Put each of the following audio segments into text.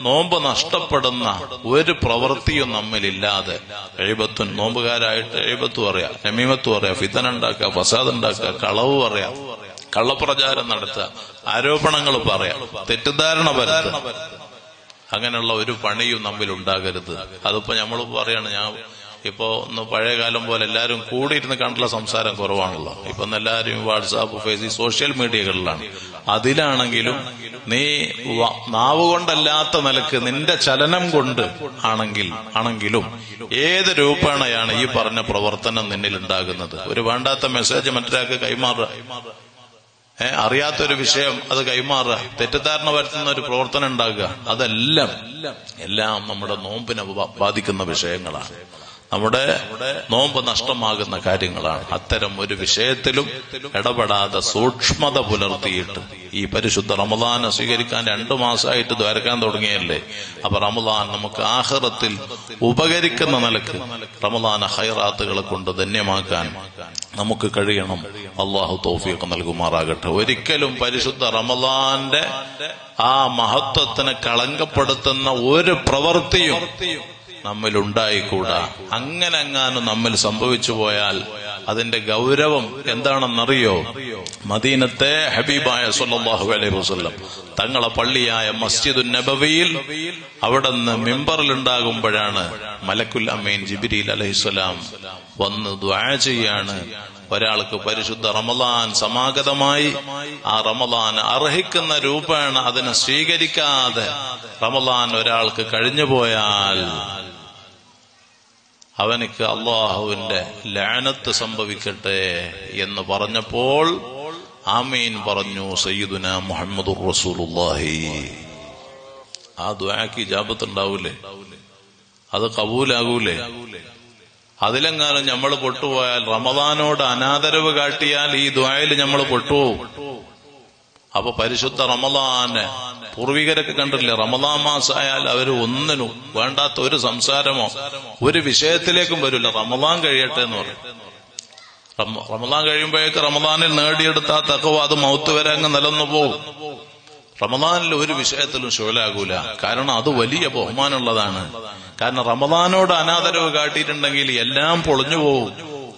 നോമ്പ് നഷ്ടപ്പെടുന്ന ഒരു പ്രവൃത്തിയും നമ്മളില്ലാതെ എഴുപത്തും നോമ്പുകാരായിട്ട് എഴുപത്തും അറിയാം നമീമത്തും അറിയാം ഫിതന ഉണ്ടാക്കുക ഫസാദ് ഉണ്ടാക്കുക കളവ് പറയാം കള്ളപ്രചാരം നടത്തുക ആരോപണങ്ങൾ പറയാം തെറ്റിദ്ധാരണ പരത്തുക. അങ്ങനെയുള്ള ഒരു പണിയും നമ്മിൽ ഉണ്ടാകരുത് അതിപ്പോ നമ്മൾ പറയാണ് ഞാൻ ഇപ്പോ ഒന്ന് പഴയ കാലം പോലെ എല്ലാവരും കൂടി ഇരുന്ന് കണ്ടുള്ള സംസാരം കുറവാണല്ലോ. ഇപ്പൊ എല്ലാവരും വാട്സാപ്പ് ഫേസ്ബുക്ക് സോഷ്യൽ മീഡിയകളിലാണ്. അതിലാണെങ്കിലും നീ നാവ് കൊണ്ടല്ലാത്ത നിലയ്ക്ക് നിന്റെ ചലനം കൊണ്ട് ആണെങ്കിൽ ആണെങ്കിലും ഏത് രൂപേണയാണ് ഈ പറഞ്ഞ പ്രവർത്തനം നിന്നിൽ ഉണ്ടാകുന്നത്? ഒരു വേണ്ടാത്ത മെസ്സേജ് മറ്റൊരാൾക്ക് കൈമാറുക. ഏഹ് അറിയാത്തൊരു വിഷയം അത് കൈമാറുക. തെറ്റിദ്ധാരണ വരുത്തുന്ന ഒരു പ്രവർത്തനം ഉണ്ടാകുക. അതെല്ലാം എല്ലാം നമ്മുടെ നോമ്പിനെ ബാധിക്കുന്ന വിഷയങ്ങളാണ്. നമ്മുടെ നോമ്പ് നഷ്ടമാകുന്ന കാര്യങ്ങളാണ്. അത്തരം ഒരു വിഷയത്തിലും ഇടപെടാതെ സൂക്ഷ്മത പുലർത്തിയിട്ട് ഈ പരിശുദ്ധ റമദാനെ സ്വീകരിക്കാൻ രണ്ടു മാസമായിട്ട് ദ്വാരക്കാൻ തുടങ്ങിയല്ലേ? അപ്പൊ റമദാൻ നമുക്ക് ആഹ്റത്തിൽ ഉപകരിക്കുന്ന നിലയ്ക്ക് റമദാന ഹൈറാത്തുകളെ കൊണ്ട് ധന്യമാക്കാൻ നമുക്ക് കഴിയണം. അള്ളാഹു തോഫിയൊക്കെ നൽകുമാറാകട്ടെ. ഒരിക്കലും പരിശുദ്ധ റമദാന്റെ ആ മഹത്വത്തിന് കളങ്കപ്പെടുത്തുന്ന ഒരു പ്രവൃത്തിയും നമ്മിൽ ഉണ്ടായിക്കൂടാ അങ്ങനെ അങ്ങാനും നമ്മിൽ സംഭവിച്ചു പോയാൽ അതിന്റെ ഗൗരവം എന്താണെന്നറിയോ? മദീനത്തെ ഹബീബായ സല്ലല്ലാഹു അലൈഹി വസല്ലം തങ്ങളെ പള്ളിയായ മസ്ജിദുൻ നബവിയിൽ അവിടെ നിന്ന് മിമ്പറിലുണ്ടാകുമ്പോഴാണ് മലക്കുൽ അമീൻ ജിബിരിൽ അലൈഹിസ്സലാം വന്ന് ദ്വാ ചെയ്യാണ്. ഒരാൾക്ക് പരിശുദ്ധ റമദാൻ സമാഗതമായി ആ റമദാൻ അർഹിക്കുന്ന രൂപേണ അതിനെ സ്വീകരിക്കാതെ റമദാൻ ഒരാൾക്ക് കഴിഞ്ഞു പോയാൽ അവനിക്ക് അള്ളാഹുവിന്റെ ലാനത്ത് സംഭവിക്കട്ടെ എന്ന് പറഞ്ഞപ്പോൾ ആമീൻ പറഞ്ഞു സയ്യിദുന മുഹമ്മദ് റസൂലുള്ളാഹി. ആ ദ്വാക്ക് ജാപത്തുണ്ടാവൂലേ അത് കബൂലാകൂലേ? അതിലെങ്ങാനും നമ്മൾ പൊട്ടുപോയാൽ റമദാനോട് അനാദരവ് കാട്ടിയാൽ ഈ ദ്വായിൽ നമ്മൾ പൊട്ടുപോകും അപ്പൊ പരിശുദ്ധ റമദാന് പൂർവികരൊക്കെ കണ്ടില്ലേ റമദാൻ മാസമായാൽ അവർ ഒന്നിനും വേണ്ടാത്ത ഒരു സംസാരമോ ഒരു വിഷയത്തിലേക്കും വരില്ല. റമദാൻ കഴിയട്ടെ എന്ന് പറയും. റമദാൻ കഴിയുമ്പോഴേക്ക് റമദാനിൽ നേടിയെടുത്ത തക്കവ അത് മൗത്ത് വരെ അങ്ങ് നിലന്നു പോകും. റമദാനിൽ ഒരു വിഷയത്തിലും ശോലാകൂല. കാരണം അത് വലിയ ബഹുമാനമുള്ളതാണ്. കാരണം റമദാനോട് അനാദരവ് കാട്ടിയിട്ടുണ്ടെങ്കിൽ എല്ലാം പൊളിഞ്ഞു പോകും.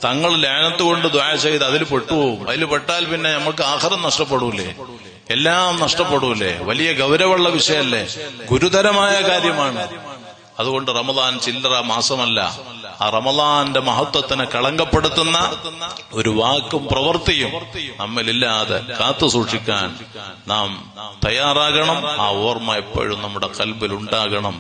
തങ്ങൾ ലാനത്ത് കൊണ്ട് ചെയ്ത് അതിൽ പെട്ടുപോകും. അതിൽ പെട്ടാൽ പിന്നെ നമുക്ക് ആഹാരം നഷ്ടപ്പെടൂലേ? എല്ലാം നഷ്ടപ്പെടൂലേ? വലിയ ഗൗരവമുള്ള വിഷയമല്ലേ? ഗുരുതരമായ കാര്യമാണ്. അതുകൊണ്ട് റമദാൻ ചില്ലറ മാസമല്ല. ആ റമദാന്റെ മഹത്വത്തിനെ കളങ്കപ്പെടുത്തുന്ന ഒരു വാക്കും പ്രവൃത്തിയും നമ്മളില്ലാതെ കാത്തു സൂക്ഷിക്കാൻ നാം തയ്യാറാകണം. ആ ഓർമ്മ എപ്പോഴും നമ്മുടെ കൽബിൽ ഉണ്ടാകണം.